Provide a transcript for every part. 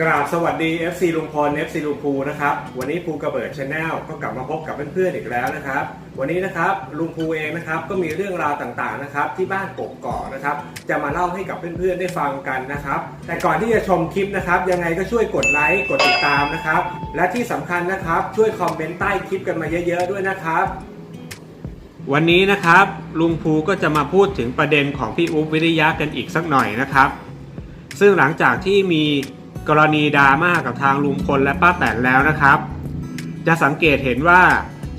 กราบสวัสดี FC ลุงพล FC ลุงภูนะครับ วันนี้ภูกระเบิดชาแนลก็กลับมาพบกับเพื่อนๆอีกแล้วนะครับ วันนี้นะครับลุงภูเองนะครับก็มีเรื่องราวต่างๆนะครับที่บ้านกกอกนะครับ จะมาเล่าให้กับเพื่อนๆได้ฟังกันนะครับ แต่ก่อนที่จะชมคลิปนะครับยังไงก็ช่วยกดไลค์กดติดตามนะครับ และที่สำคัญนะครับช่วยคอมเมนต์ใต้คลิปกันมาเยอะๆด้วยนะครับ วันนี้นะครับลุงภูก็จะมาพูดถึงประเด็นของพี่อุ๊บวิริยะกันอีกสักหน่อยนะครับ ซึ่งหลังจากที่มี กรณีดราม่ากับทางลุงพลและป้าแตนแล้วนะครับ จะสังเกตเห็นว่า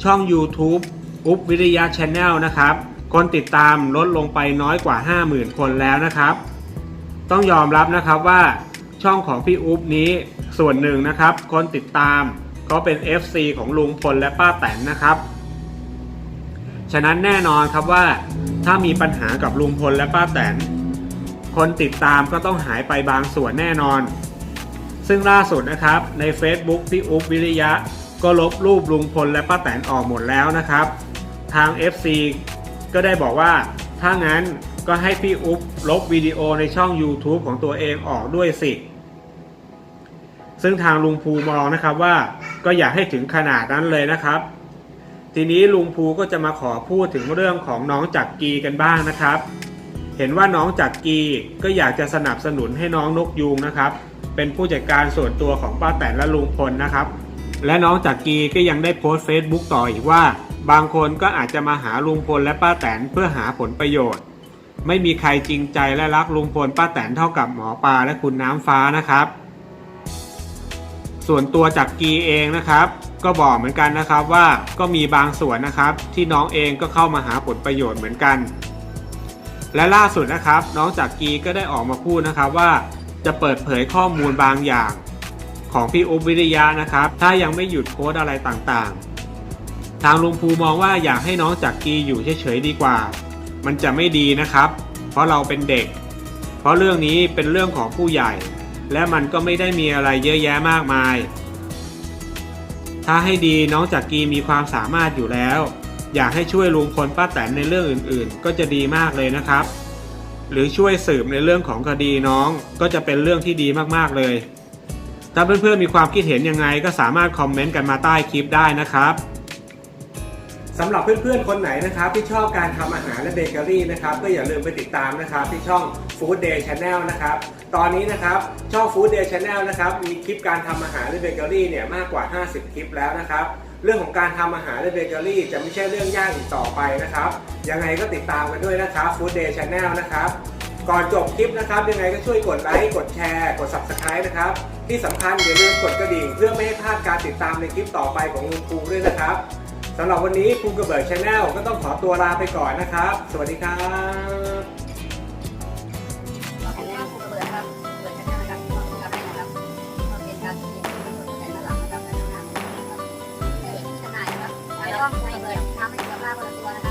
ช่อง YouTube อุ๊บวิริยะชแนลนะครับ คนติดตามลดลงไปน้อยกว่า 50,000 คนแล้วนะครับ ต้องยอมรับนะครับว่าช่องของพี่อุ๊บนี้ส่วนหนึ่งนะครับ คนติดตามก็เป็น FC ของลุงพลและป้าแตนนะครับ ฉะนั้นแน่นอนครับว่าถ้ามีปัญหากับลุงพลและป้าแตนคนติดตามก็ต้องหายไปบางส่วนแน่นอน ซึ่งล่าสุดนะครับใน Facebook พี่อุ๊บวิริยะ ก็ลบรูปลุงพลและป้าแตนออกหมดแล้วนะครับ ทาง FC ก็ได้บอกว่าถ้างั้นก็ให้พี่อุ๊บลบวิดีโอในช่อง YouTube ของตัวเองออกด้วยสิ ซึ่งทางลุงภูมองนะครับว่าก็อยากให้ถึงขนาดนั้นเลยนะครับ ทีนี้ลุงภูก็จะมาขอพูดถึงเรื่องของน้องจักรีกันบ้างนะครับ เห็นว่าน้องจักรีก็อยากจะสนับสนุนให้น้องนกยูงนะครับ เป็นผู้จัดการส่วนตัวของป้าแตนและลุงพลนะครับ และน้องจักรีก็ยังได้โพสต์ Facebook ต่ออีกว่า บางคนก็อาจจะมาหาลุงพลและป้าแตนเพื่อหาผลประโยชน์ ไม่มีใครจริงใจและรักลุงพลป้าแตนเท่ากับหมอปลาและคุณน้ำฟ้านะครับ ส่วนตัวจักรีเองนะครับ ก็บอกเหมือนกันนะครับว่าก็มีบางส่วนนะครับ ที่น้องเองก็เข้ามาหาผลประโยชน์เหมือนกัน และล่าสุดนะครับ น้องจักรีก็ได้ออกมาพูดนะครับว่าจะเปิดเผยข้อมูลบางอย่าง ของพี่อุ๊บวิริยะนะครับ ถ้ายังไม่หยุดโพสอะไรต่างๆ ทางลุงภูมองว่าอยากให้น้องจักรีอยู่เฉยๆดีกว่า มันจะไม่ดีนะครับ เพราะเราเป็นเด็ก เพราะเรื่องนี้เป็นเรื่องของผู้ใหญ่ และมันก็ไม่ได้มีอะไรเยอะแยะมากมาย ถ้าให้ดีน้องจักรีมีความสามารถอยู่แล้ว อยากให้ช่วยลุงพลป้าแตนในเรื่องอื่นๆ ก็จะดีมากเลยนะครับ หรือช่วยสืบในเรื่องของคดีน้องก็จะเป็นเรื่องที่ดีมากๆเลย ถ้าเพื่อนๆมีความคิดเห็นยังไงก็สามารถคอมเมนต์กันมาใต้คลิปได้นะครับสำหรับเพื่อนๆ คนไหนนะครับที่ชอบการทำอาหารและเบเกอรี่นะครับก็อย่าลืมไปติดตามนะครับที่ช่อง Food Day Channel นะครับตอนนี้นะครับช่อง Food Day Channel นะครับมีคลิปการทำอาหารและเบเกอรี่เนี่ยมากกว่า 50 คลิปแล้วนะครับ เรื่องของการทำอาหารและเบเกอรี่ จะไม่ใช่เรื่องยากอีกต่อไปนะครับ ยังไงก็ติดตามกันด้วยนะครับ Food Day Channel นะครับ ก่อนจบคลิปนะครับ ยังไงก็ช่วยกดไลค์ กดแชร์ กด Subscribe นะครับ ที่สำคัญอย่าลืมกดกระดิ่ง เพื่อไม่ให้พลาดการติดตามในคลิปต่อไปของลุงภูด้วยนะครับสำหรับวันนี้ภูกระเบิดชาแนลก็ต้องขอตัวลาไปก่อนนะครับ สวัสดีครับ ako ng tiwala